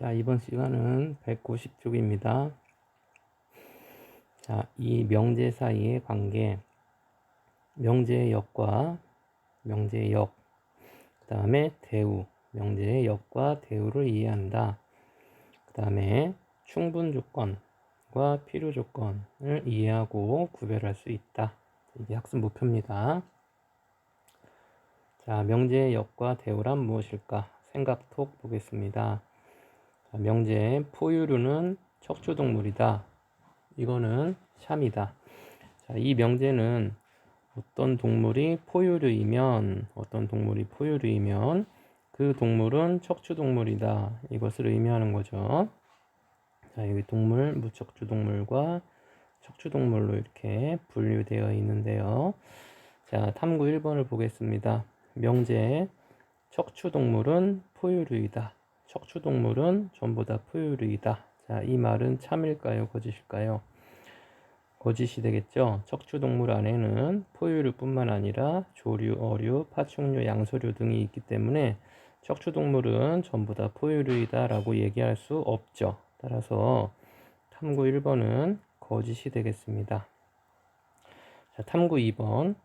자, 이번 시간은 190쪽입니다. 자, 이 명제 사이의 관계, 명제의 역과 명제의 역, 그 다음에 대우, 명제의 역과 대우를 이해한다. 그 다음에 충분 조건과 필요 조건을 이해하고 구별할 수 있다. 이게 학습 목표입니다. 자, 명제의 역과 대우란 무엇일까? 생각톡 보겠습니다. 자, 명제 포유류는 척추동물이다. 이거는 샴이다. 자, 이 명제는 어떤 동물이 포유류이면 어떤 동물이 포유류이면 그 동물은 척추동물이다. 이것을 의미하는 거죠. 자, 여기 동물, 무척추 동물과 척추 동물로 이렇게 분류되어 있는데요. 자, 탐구 1번을 보겠습니다. 명제 척추 동물은 포유류이다. 척추동물은 전부 다 포유류이다. 자, 이 말은 참일까요? 거짓일까요? 거짓이 되겠죠. 척추동물 안에는 포유류뿐만 아니라 조류, 어류, 파충류, 양서류 등이 있기 때문에 척추동물은 전부 다 포유류이다 라고 얘기할 수 없죠. 따라서 탐구 1번은 거짓이 되겠습니다. 자, 탐구 2번.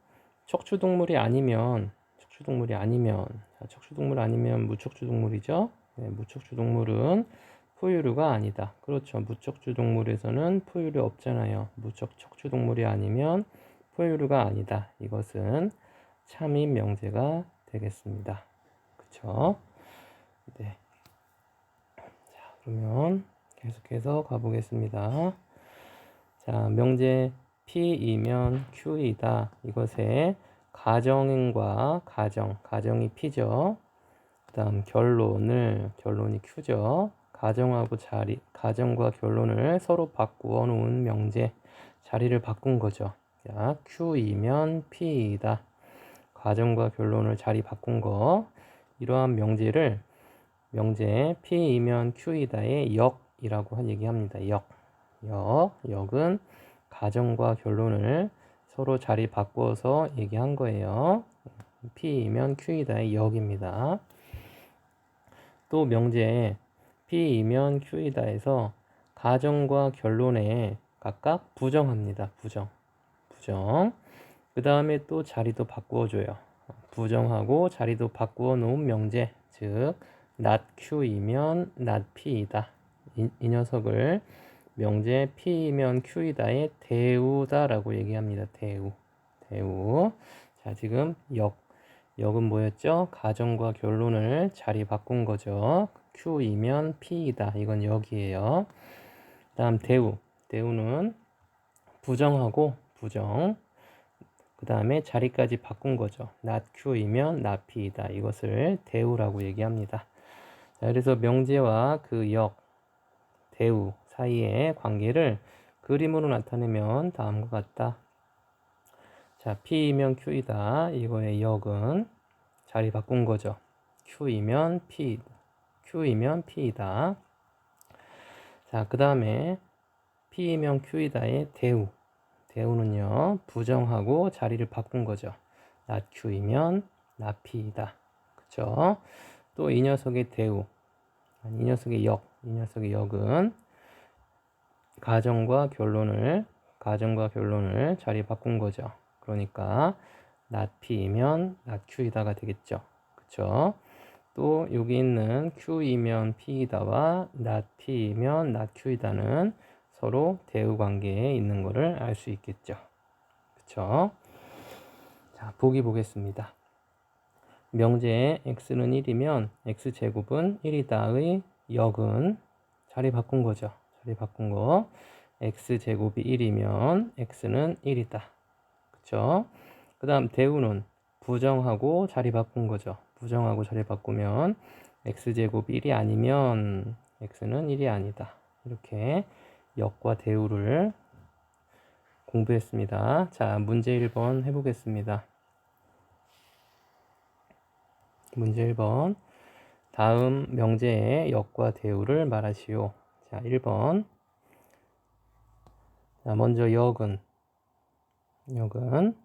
척추동물이 아니면 척추동물이 아니면 자, 척추동물 아니면 무척추동물이죠. 네, 무척추 동물은 포유류가 아니다. 그렇죠. 무척추 동물에서는 포유류 없잖아요. 무척 척추 동물이 아니면 포유류가 아니다. 이것은 참인 명제가 되겠습니다. 그쵸? 네. 자, 그러면 계속해서 가보겠습니다. 자, 명제 P이면 Q이다. 이것의 가정과 가정, 가정이 P죠. 그 다음 결론을, 결론이 Q죠. 가정하고 자리, 가정과 결론을 서로 바꾸어 놓은 명제, 자리를 바꾼 거죠. 자, Q이면 P이다. 가정과 결론을 자리 바꾼 거. 이러한 명제를 명제 P이면 Q이다의 역이라고 얘기합니다. 역. 역. 역은 가정과 결론을 서로 자리 바꾸어서 얘기한 거예요. P이면 Q이다의 역입니다. 또 명제 P이면 Q이다에서 가정과 결론에 각각 부정합니다. 부정. 부정. 그 다음에 또 자리도 바꾸어줘요. 부정하고 자리도 바꾸어 놓은 명제. 즉, not Q이면 not P이다. 이, 이 녀석을 명제 P이면 Q이다의 대우다라고 얘기합니다. 대우. 대우. 자, 지금 역. 역은 뭐였죠? 가정과 결론을 자리 바꾼 거죠. Q이면 P이다. 이건 역이에요. 다음 대우. 대우는 부정하고 부정. 그 다음에 자리까지 바꾼 거죠. not Q이면 not P이다. 이것을 대우라고 얘기합니다. 자, 그래서 명제와 그 역, 대우 사이의 관계를 그림으로 나타내면 다음과 같다. 자, P이면 Q이다. 이거의 역은 자리 바꾼 거죠. Q이면 P, Q이면 P이다. 자, 그 다음에 P이면 Q이다의 대우. 대우는요, 부정하고 자리를 바꾼 거죠. not Q이면 not P이다. 그쵸? 또 이 녀석의 대우. 이 녀석의 역. 이 녀석의 역은 가정과 결론을 가정과 결론을 자리 바꾼 거죠. 그러니까 not P이면 not Q이다가 되겠죠. 그쵸? 또 여기 있는 Q이면 P이다와 not P이면 not Q이다는 서로 대우 관계에 있는 것을 알 수 있겠죠. 그쵸? 자, 보기 보겠습니다. 명제에 x는 1이면 x제곱은 1이다의 역은 자리 바꾼 거죠. 자리 바꾼 거. x제곱이 1이면 x는 1이다. 그쵸? 그 다음 대우는 부정하고 자리 바꾼 거죠. 부정하고 자리 바꾸면 x제곱이 1이 아니면 x는 1이 아니다. 이렇게 역과 대우를 공부했습니다. 자, 문제 1번 해보겠습니다. 문제 1번. 다음 명제의 역과 대우를 말하시오. 자, 1번. 자, 먼저 역은, 역은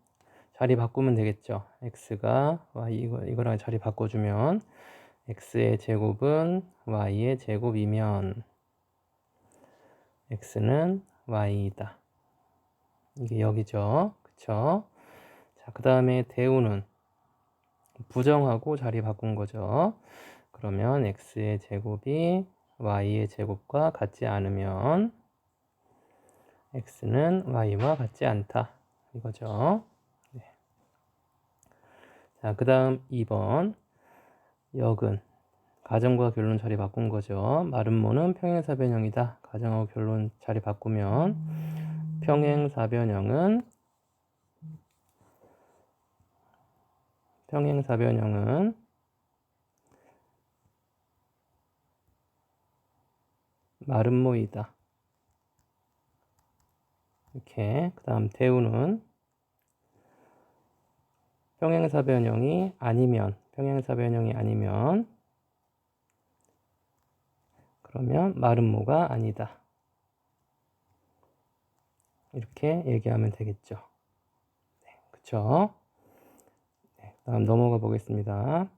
자리 바꾸면 되겠죠. x가 y 이거, 이거랑 자리 바꿔주면 x의 제곱은 y의 제곱이면 x는 y이다. 이게 여기죠. 그쵸? 자, 그 다음에 대우는 부정하고 자리 바꾼 거죠. 그러면 x의 제곱이 y의 제곱과 같지 않으면 x는 y와 같지 않다. 이거죠. 네. 자, 그 다음 2번. 역은 가정과 결론 자리 바꾼 거죠. 마름모는 평행사변형이다. 가정하고 결론 자리 바꾸면 평행사변형은 평행사변형은 마름모이다. 이렇게 그 다음 대우는 평행사 변형이 아니면 평행사 변형이 아니면 그러면 마름모가 아니다. 이렇게 얘기하면 되겠죠. 네, 그쵸? 네, 다음 넘어가 보겠습니다.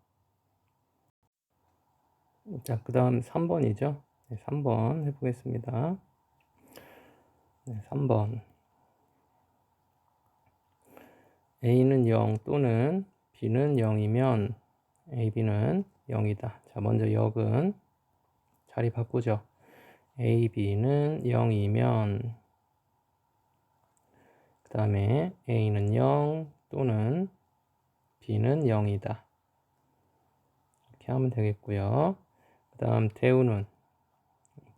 자, 그 다음 3번이죠. 네, 3번 해보겠습니다. 네, 3번. A는 0 또는 B는 0이면 AB는 0이다. 자, 먼저 역은 자리 바꾸죠. AB는 0이면 그 다음에 A는 0 또는 B는 0이다. 이렇게 하면 되겠고요. 그 다음 대우는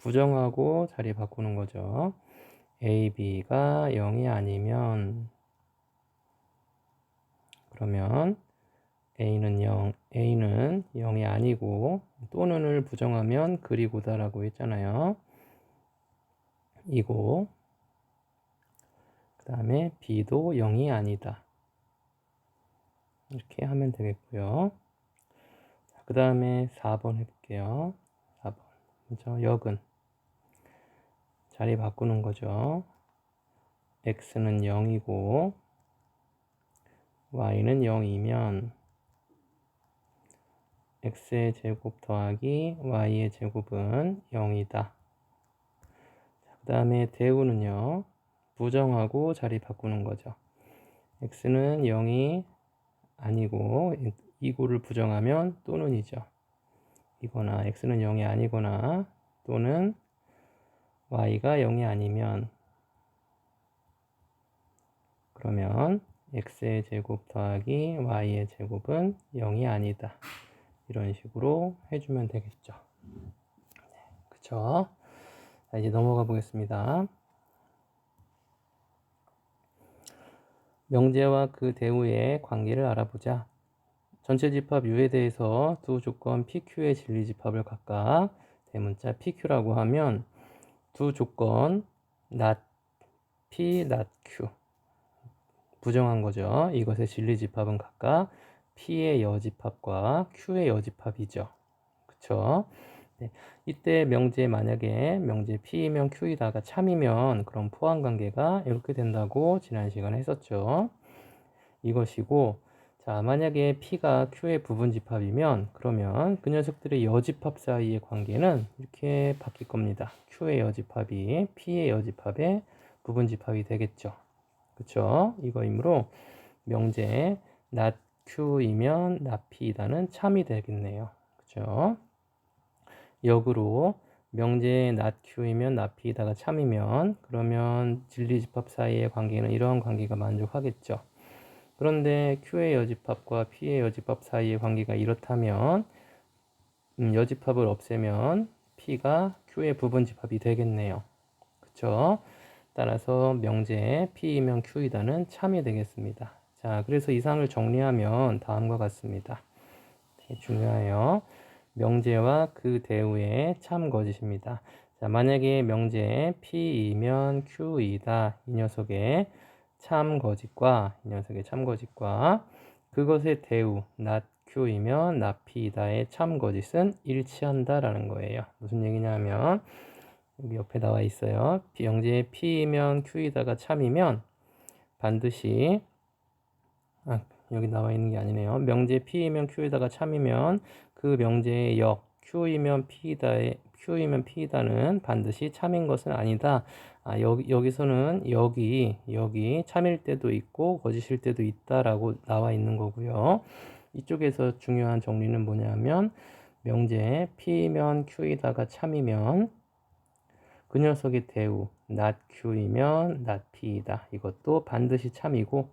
부정하고 자리 바꾸는 거죠. A, B가 0이 아니면 그러면 A는 0, A는 0이 아니고 또는을 부정하면 그리고다라고 했잖아요. 이고 그 다음에 B도 0이 아니다. 이렇게 하면 되겠고요. 그 다음에 4번 해볼게요. 4번. 먼저 역은 자리 바꾸는 거죠. x는 0이고 y는 0이면 x의 제곱 더하기 y의 제곱은 0이다. 그 다음에 대우는요. 부정하고 자리 바꾸는 거죠. x는 0이 아니고 이고를 부정하면 또는이죠. 이거나 x는 0이 아니거나 또는 y가 0이 아니면 그러면 x의 제곱 더하기 y의 제곱은 0이 아니다. 이런 식으로 해주면 되겠죠. 네, 그쵸? 자, 이제 넘어가 보겠습니다. 명제와 그 대우의 관계를 알아보자. 전체 집합 U에 대해서 두 조건 PQ의 진리 집합을 각각 대문자 PQ라고 하면 두 조건 not P, not Q 부정한 거죠. 이것의 진리 집합은 각각 P의 여집합과 Q의 여집합이죠. 그쵸? 네. 이때 명제 만약에 명제 P이면 Q이다가 참이면 그럼 포함 관계가 이렇게 된다고 지난 시간에 했었죠. 이것이고 자 만약에 P가 Q의 부분 집합이면 그러면 그 녀석들의 여집합 사이의 관계는 이렇게 바뀔 겁니다. Q의 여집합이 P의 여집합의 부분 집합이 되겠죠. 그쵸? 이거이므로 명제 not Q이면 나피이다는 참이 되겠네요. 그죠? 역으로 명제의 not Q이면 나피이다가 참이면 그러면 진리 집합 사이의 관계는 이러한 관계가 만족하겠죠. 그런데 Q의 여집합과 P의 여집합 사이의 관계가 이렇다면 음, 여집합을 없애면 P가 Q의 부분집합이 되겠네요. 그쵸? 따라서 명제 P이면 Q이다는 참이 되겠습니다. 자, 그래서 이상을 정리하면 다음과 같습니다. 네, 중요해요. 명제와 그 대우의 참 거짓입니다. 자, 만약에 명제 P이면 Q이다. 이 녀석의 참 거짓과 이 녀석의 참 거짓과 그것의 대우 not Q이면 not P이다의 참 거짓은 일치한다라는 거예요. 무슨 얘기냐면 여기 옆에 나와 있어요. 명제 P이면 Q이다가 참이면 반드시 아, 여기 나와 있는 게 아니네요. 명제 P이면 Q에다가 참이면 그그 명제의 역 Q이면 P이다의 Q이면 P이다는 반드시 참인 것은 아니다. 아, 여기, 여기서는 여기, 여기 참일 때도 있고 거짓일 때도 있다라고 나와 있는 거고요. 이쪽에서 중요한 정리는 뭐냐면 명제 P면 Q이다가 참이면 그 녀석의 대우 not Q이면 not P이다. 이것도 반드시 참이고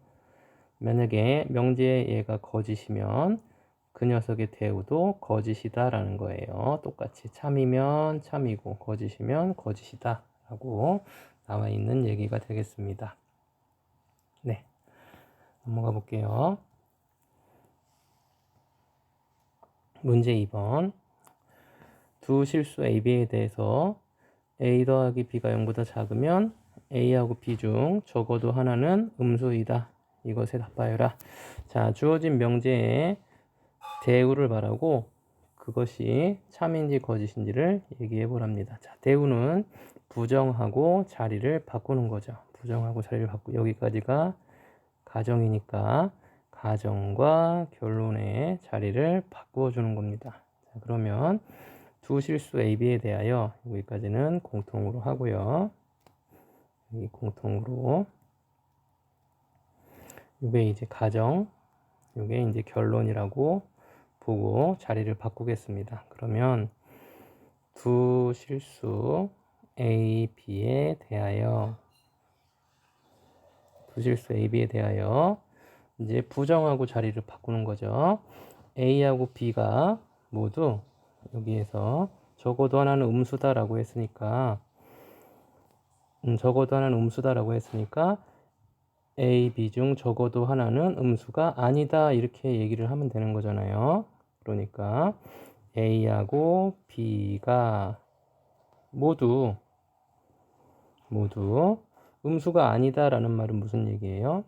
만약에 명제의 얘가 거짓이면 그 녀석의 대우도 거짓이다라는 거예요. 똑같이 참이면 참이고 거짓이면 거짓이다라고 나와 있는 얘기가 되겠습니다. 네. 넘어가 볼게요. 문제 2번. 두 실수 A, B에 대해서 A 더하기 B가 0보다 작으면 A하고 B 중 적어도 하나는 음수이다. 이것에 답하여라. 자, 주어진 명제에 대우를 말하고 그것이 참인지 거짓인지를 얘기해 보랍니다. 자, 대우는 부정하고 자리를 바꾸는 거죠. 부정하고 자리를 바꾸 여기까지가 가정이니까 가정과 결론의 자리를 바꾸어 주는 겁니다. 자, 그러면 두 실수 A, B에 대하여 여기까지는 공통으로 하고요. 여기 공통으로 이게 이제 가정, 이게 이제 결론이라고 보고 자리를 바꾸겠습니다. 그러면 두 실수 A, B에 대하여 두 실수 A, B에 대하여 이제 부정하고 자리를 바꾸는 거죠. A하고 B가 모두 여기에서 적어도 하나는 음수다라고 했으니까 음, 적어도 하나는 음수다라고 했으니까 A, B 중 적어도 하나는 음수가 아니다 이렇게 얘기를 하면 되는 거잖아요. 그러니까 A하고 B가 모두 모두 음수가 아니다라는 말은 무슨 얘기예요?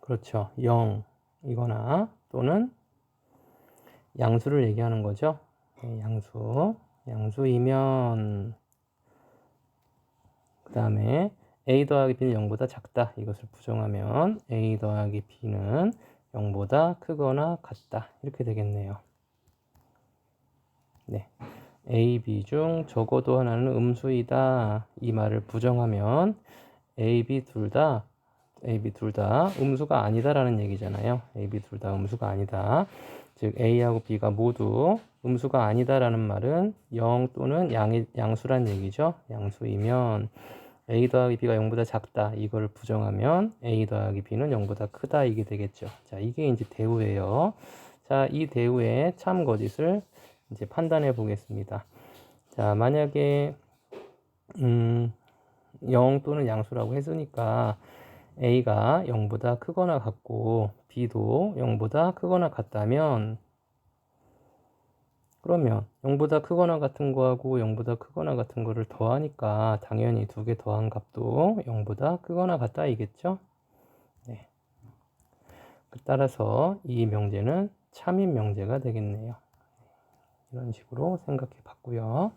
그렇죠. 0 이거나 또는 양수를 얘기하는 거죠. 네, 양수. 양수이면 그 다음에 a 더하기 b는 0보다 작다. 이것을 부정하면 a 더하기 b는 0보다 크거나 같다. 이렇게 되겠네요. 네. a, b 중 적어도 하나는 음수이다. 이 말을 부정하면 a, b 둘 다 a, b 둘 다 음수가 아니다라는 얘기잖아요. a, b 둘 다 음수가 아니다. 즉 a하고 b가 모두 음수가 아니다라는 말은 0 또는 양, 양수란 얘기죠. 양수이면 a 더하기 b가 0보다 작다. 이걸 부정하면 a 더하기 b는 0보다 크다. 이게 되겠죠. 자, 이게 이제 대우예요. 자, 이 대우의 참 거짓을 이제 판단해 보겠습니다. 자, 만약에 음, 0 또는 양수라고 했으니까 a가 0보다 크거나 같고 b도 0보다 크거나 같다면 그러면 0보다 크거나 같은 거하고 0보다 크거나 같은 거를 더하니까 당연히 두 개 더한 값도 0보다 크거나 같다 이겠죠? 네. 따라서 이 명제는 참인 명제가 되겠네요. 이런 식으로 생각해 봤고요.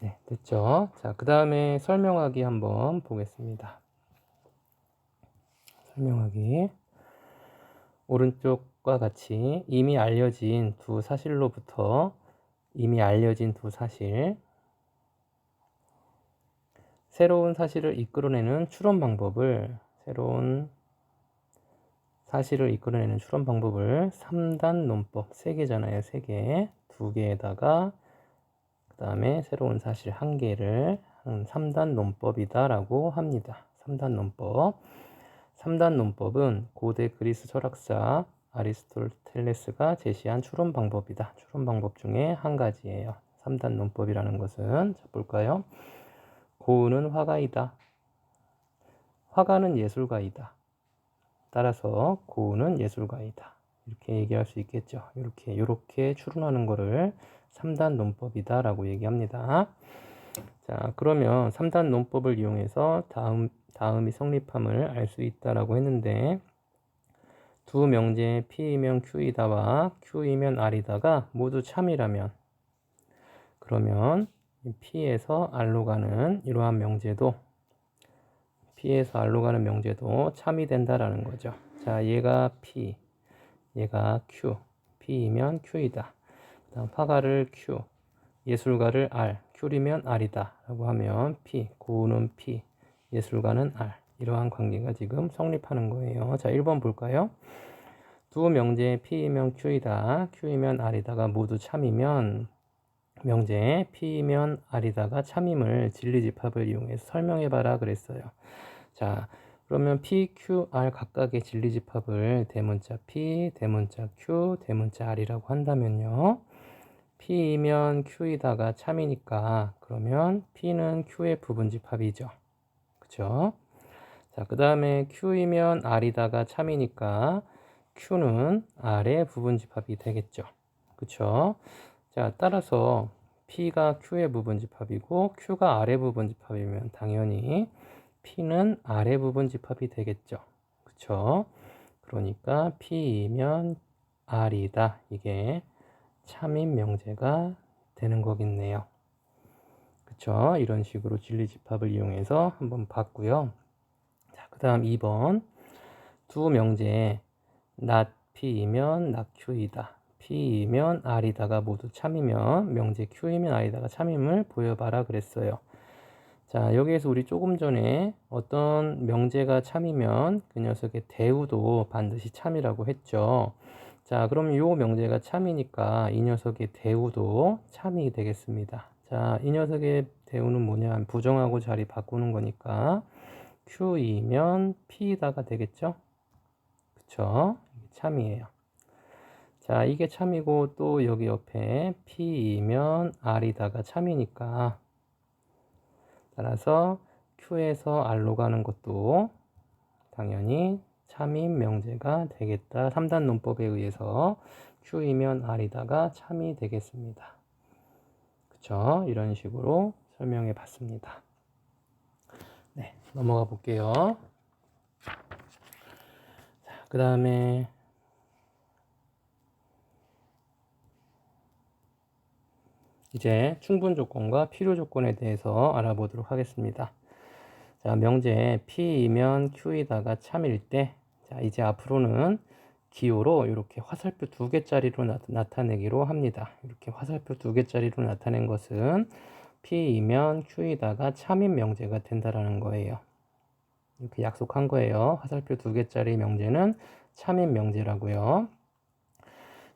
네, 됐죠? 자, 그 다음에 설명하기 한번 보겠습니다. 설명하기. 오른쪽 과 같이 이미 알려진 두 사실로부터 이미 알려진 두 사실 새로운 사실을 이끌어내는 추론 방법을 새로운 사실을 이끌어내는 추론 방법을 3단 논법 3개잖아요. 3개. 2개에다가 그 다음에 새로운 사실 1개를 3단 논법이다 라고 합니다. 3단 논법. 3단 논법은 고대 그리스 철학사 아리스토텔레스가 제시한 추론 방법이다. 추론 방법 중에 한 가지예요. 3단 논법이라는 것은 자 볼까요? 고은은 화가이다. 화가는 예술가이다. 따라서 고은은 예술가이다. 이렇게 얘기할 수 있겠죠. 이렇게 이렇게 추론하는 거를 3단 논법이다라고 얘기합니다. 자, 그러면 3단 논법을 이용해서 다음 다음이 성립함을 알 수 있다라고 했는데 두 명제 P이면 Q이다와 Q이면 R이다가 모두 참이라면 그러면 P에서 R로 가는 이러한 명제도 P에서 R로 가는 명제도 참이 된다라는 거죠. 자, 얘가 P, 얘가 Q, P이면 Q이다. 그 다음 화가를 Q, 예술가를 R, Q이면 R이다. 라고 하면 P, 고우는 P, 예술가는 R. 이러한 관계가 지금 성립하는 거예요. 자, 1번 볼까요? 두 명제 P이면 Q이다. Q이면 R이다가 모두 참이면 명제 P이면 R이다가 참임을 진리집합을 이용해서 설명해봐라 그랬어요. 자, 그러면 P, Q, R 각각의 진리집합을 대문자 P, 대문자 Q, 대문자 R이라고 한다면요. P이면 Q이다가 참이니까 그러면 P는 Q의 부분집합이죠. 그쵸? 자, 그 다음에 Q이면 R이다가 참이니까 Q는 R의 부분 집합이 되겠죠. 그쵸? 자, 따라서 P가 Q의 부분 집합이고 Q가 R의 부분 집합이면 당연히 P는 R의 부분 집합이 되겠죠. 그쵸? 그러니까 P이면 R이다. 이게 참인 명제가 되는 거겠네요. 그쵸? 이런 식으로 진리 집합을 이용해서 한번 봤고요. 자, 그 다음 2번 두 명제 not P이면 not Q이다. P이면 R이다가 모두 참이면 명제 Q이면 R이다가 참임을 보여봐라 그랬어요. 자, 여기에서 우리 조금 전에 어떤 명제가 참이면 그 녀석의 대우도 반드시 참이라고 했죠. 자, 그럼 요 명제가 참이니까 이 녀석의 대우도 참이 되겠습니다. 자, 이 녀석의 대우는 뭐냐? 부정하고 자리 바꾸는 거니까 Q이면 P다가 되겠죠? 그쵸? 참이에요. 자, 이게 참이고 또 여기 옆에 P이면 R이다가 참이니까 따라서 Q에서 R로 가는 것도 당연히 참인 명제가 되겠다. 3단 논법에 의해서 Q이면 R이다가 참이 되겠습니다. 그쵸? 이런 식으로 설명해 봤습니다. 네, 넘어가 볼게요. 그 다음에 이제 충분 조건과 필요 조건에 대해서 알아보도록 하겠습니다. 자, 명제 P이면 Q이다가 참일 때, 자, 이제 앞으로는 기호로 이렇게 화살표 두 개짜리로 나, 타내기로 합니다. 이렇게 화살표 두 개짜리로 나타낸 것은 P이면 Q이다가 참인 명제가 된다라는 거예요. 이렇게 약속한 거예요. 화살표 두 개짜리 명제는 참인 명제라고요.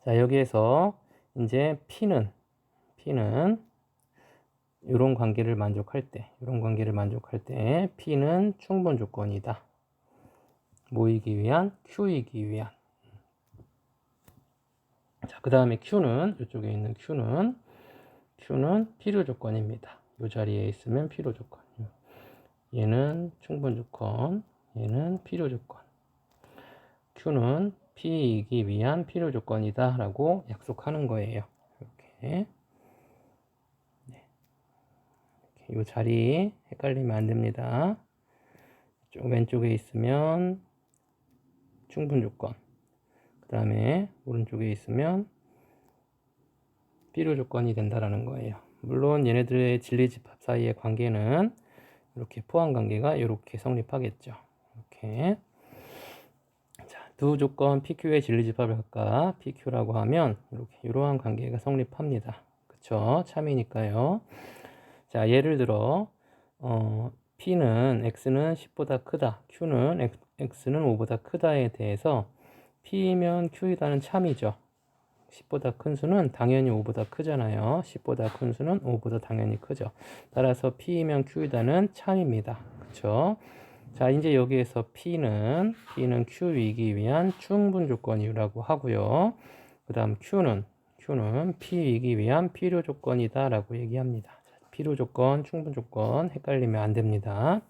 자, 여기에서 이제 P는 P는 이런 관계를 만족할 때, 이런 관계를 만족할 때 P는 충분 조건이다. 모이기 위한, Q이기 위한. 자, 그 다음에 Q는, 이쪽에 있는 Q는, Q는 필요 조건입니다. 이 자리에 있으면 필요 조건. 얘는 충분 조건, 얘는 필요 조건. Q는 P이기 위한 필요 조건이다. 라고 약속하는 거예요. 이렇게. 이 자리 헷갈리면 안 됩니다. 쪽 왼쪽에 있으면 충분 조건. 그 다음에 오른쪽에 있으면 필요 조건이 된다라는 거예요. 물론 얘네들의 진리 집합 사이의 관계는 이렇게 포함 관계가 이렇게 성립하겠죠. 이렇게 자, 두 조건 PQ의 진리 집합을 각각 PQ라고 하면 이렇게 이러한 관계가 성립합니다. 그쵸? 참이니까요. 자, 예를 들어 어, P는 X는 10보다 크다. Q는 X, 는 5보다 크다에 대해서 P면 Q이다는 참이죠. 10보다 큰 수는 당연히 5보다 크잖아요. 10보다 큰 수는 5보다 당연히 크죠. 따라서 P면 Q이다는 참입니다. 그쵸? 자, 이제 여기에서 P는, P는 Q이기 위한 충분 조건이라고 하고요. 그 다음 Q는, Q는 P이기 위한 필요 조건이다 라고 얘기합니다. 필요 조건, 충분 조건 헷갈리면 안 됩니다.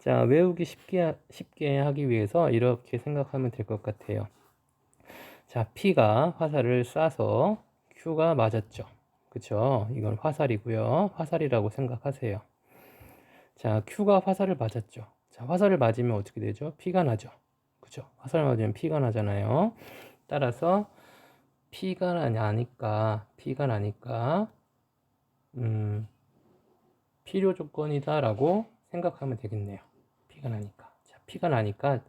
자, 외우기 쉽게, 쉽게 하기 위해서 이렇게 생각하면 될 것 같아요. 자, P가 화살을 쏴서 Q가 맞았죠. 그쵸? 이건 화살이고요. 화살이라고 생각하세요. 자, Q가 화살을 맞았죠. 자, 화살을 맞으면 어떻게 되죠? P가 나죠. 그쵸? 화살 맞으면 P가 나잖아요. 따라서 P가 나니까, P가 나니까, 음, 필요 조건이다라고 생각하면 되겠네요. 피가 나니까. 자, 피가 나니까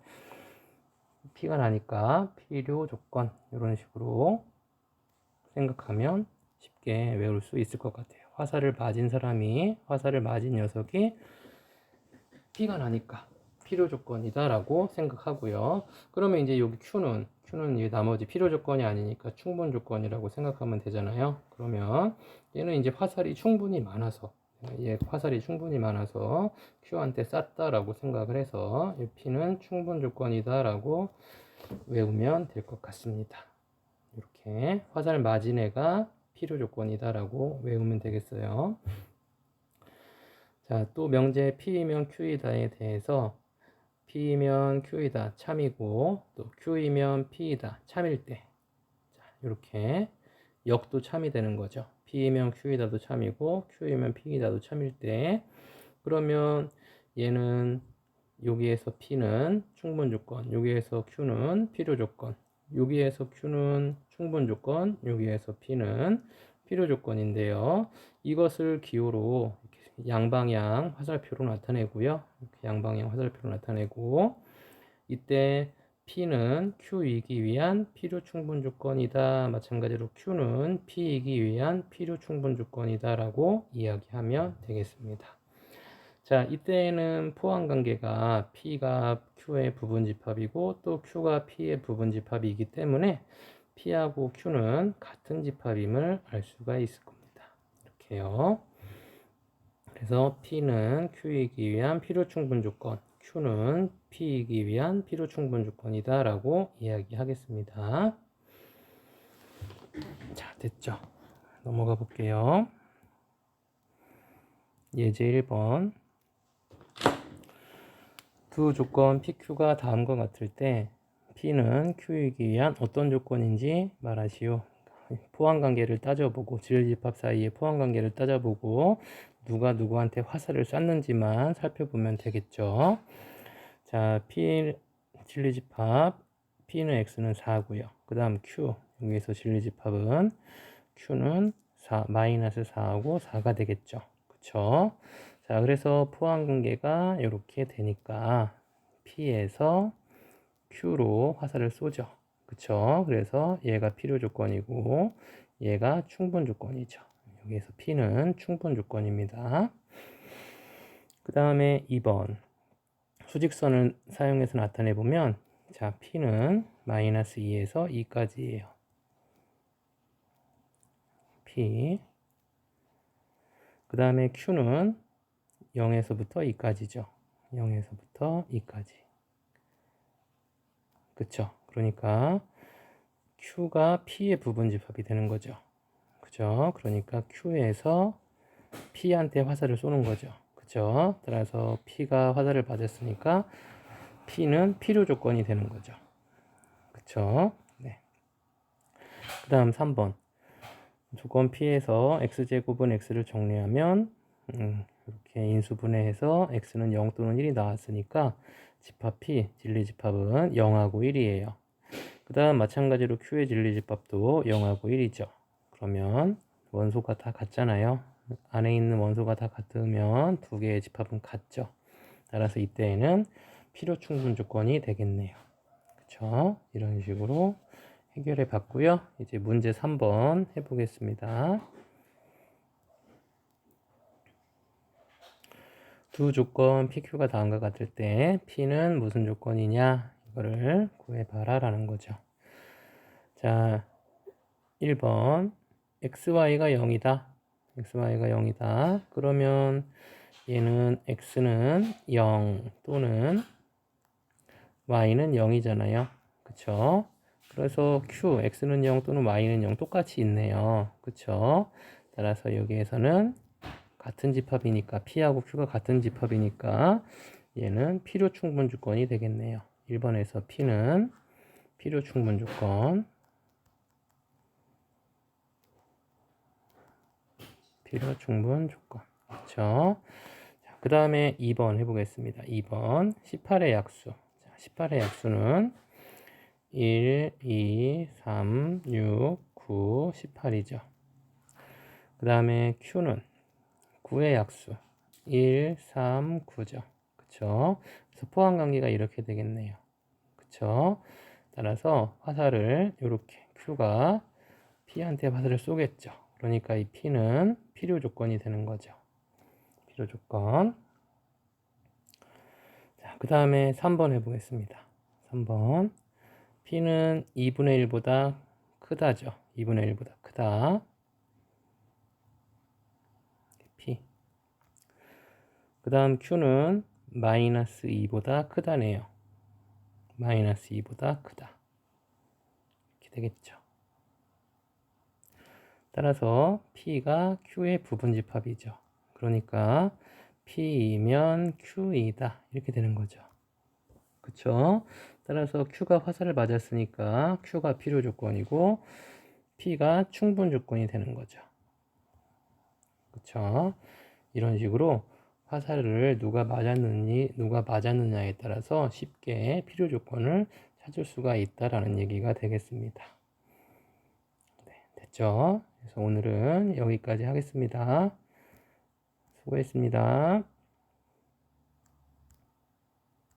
피가 나니까 필요 조건 이런 식으로 생각하면 쉽게 외울 수 있을 것 같아요. 화살을 맞은 사람이 화살을 맞은 녀석이 피가 나니까 필요 조건이다라고 생각하고요. 그러면 이제 여기 Q는 Q는 이 나머지 필요 조건이 아니니까 충분 조건이라고 생각하면 되잖아요. 그러면 얘는 이제 화살이 충분히 많아서 얘 화살이 충분히 많아서 Q한테 쐈다라고 생각을 해서 이 P는 충분 조건이다라고 외우면 될 것 같습니다. 이렇게 화살 애가 필요 조건이다라고 외우면 되겠어요. 자, 또 명제 P이면 Q이다에 대해서 P이면 Q이다 참이고 또 Q이면 P이다 참일 때 자, 이렇게 역도 참이 되는 거죠. P이면 Q이다도 참이고 Q이면 P이다도 참일 때 그러면 얘는 여기에서 P는 충분 조건, 여기에서 Q는 필요 조건, 여기에서 Q는 충분 조건, 여기에서 P는 필요 조건인데요. 이것을 기호로 양방향 화살표로 나타내고요. 양방향 화살표로 나타내고 이때 P는 Q이기 위한 필요 충분 조건이다. 마찬가지로 Q는 P이기 위한 필요 충분 조건이다. 라고 이야기하면 되겠습니다. 자, 이때는 포함 관계가 P가 Q의 부분 집합이고 또 Q가 P의 부분 집합이기 때문에 P하고 Q는 같은 집합임을 알 수가 있을 겁니다. 이렇게요. 그래서 P는 Q이기 위한 필요 충분 조건, Q는 P이기 위한 필요 충분 조건이다 라고 이야기하겠습니다. 자, 됐죠? 넘어가 볼게요. 예제 1번. 두 조건 PQ가 다음과 같을 때 P는 Q이기 위한 어떤 조건인지 말하시오. 포함 관계를 따져보고 질집합 사이의 포함 관계를 따져보고 누가 누구한테 화살을 쐈는지만 살펴보면 되겠죠. 자, P 진리집합 P는 X는 4고요. 그 다음 Q 여기에서 진리집합은 Q는 4 마이너스 4하고 4가 되겠죠. 그쵸? 자, 그래서 포함 관계가 이렇게 되니까 P에서 Q로 화살을 쏘죠. 그쵸? 그래서 얘가 필요 조건이고 얘가 충분 조건이죠. 여기에서 P는 충분 조건입니다. 그 다음에 2번 수직선을 사용해서 나타내 보면 자 P는 마이너스 2에서 2까지예요. P 그 다음에 Q는 0에서부터 2까지죠. 0에서부터 2까지. 그쵸? 그러니까 Q가 P의 부분 집합이 되는 거죠. 그죠? 그러니까 Q에서 P한테 화살을 쏘는 거죠. 그죠? 따라서 P가 화살을 맞았으니까 P는 필요 조건이 되는 거죠. 그쵸? 네. 그 다음 3번. 조건 P에서 X제곱은 X를 정리하면, 음, 이렇게 인수분해해서 X는 0 또는 1이 나왔으니까 집합 P, 진리집합은 0하고 1이에요. 그 다음 마찬가지로 Q의 진리집합도 0하고 1이죠. 그러면 원소가 다 같잖아요. 안에 있는 원소가 다 같으면 두 개의 집합은 같죠. 따라서 이때에는 필요 충분 조건이 되겠네요. 그쵸? 이런 식으로 해결해 봤고요. 이제 문제 3번 해보겠습니다. 두 조건 PQ가 다음과 같을 때 P는 무슨 조건이냐 이거를 구해봐라 라는 거죠. 자, 1번 xy가 0이다. Xy가 0이다. 그러면 얘는 x는 0 또는 y는 0이잖아요. 그쵸? 그래서 q, x는 0 또는 y는 0 똑같이 있네요. 그쵸? 따라서 여기에서는 같은 집합이니까 p하고 q가 같은 집합이니까 얘는 필요 충분 조건이 되겠네요. 1번에서 p는 필요 충분 조건 필요 충분 조건. 그렇죠? 자, 그 다음에 2번 해보겠습니다. 2번 18의 약수. 자, 18의 약수는 1, 2, 3, 6, 9, 18이죠. 그 다음에 Q는 9의 약수. 1, 3, 9죠. 그쵸? 그래서 포함 관계가 이렇게 되겠네요. 그쵸? 따라서 화살을 이렇게 Q가 P한테 화살을 쏘겠죠. 그러니까 이 P는 필요 조건이 되는 거죠. 필요 조건. 자, 그 다음에 3번 해보겠습니다. 3번. P는 2분의 1보다 크다죠. 2분의 1보다 크다. P. 그 다음 Q는 마이너스 2보다 크다네요. 마이너스 2보다 크다. 이렇게 되겠죠. 따라서 P가 Q의 부분 집합이죠. 그러니까 P이면 Q이다. 이렇게 되는 거죠. 그쵸? 따라서 Q가 화살을 맞았으니까 Q가 필요 조건이고 P가 충분 조건이 되는 거죠. 그쵸? 이런 식으로 화살을 누가 맞았느니 누가 맞았느냐에 따라서 쉽게 필요 조건을 찾을 수가 있다라는 얘기가 되겠습니다. 네, 됐죠? 그래서 오늘은 여기까지 하겠습니다. 수고했습니다.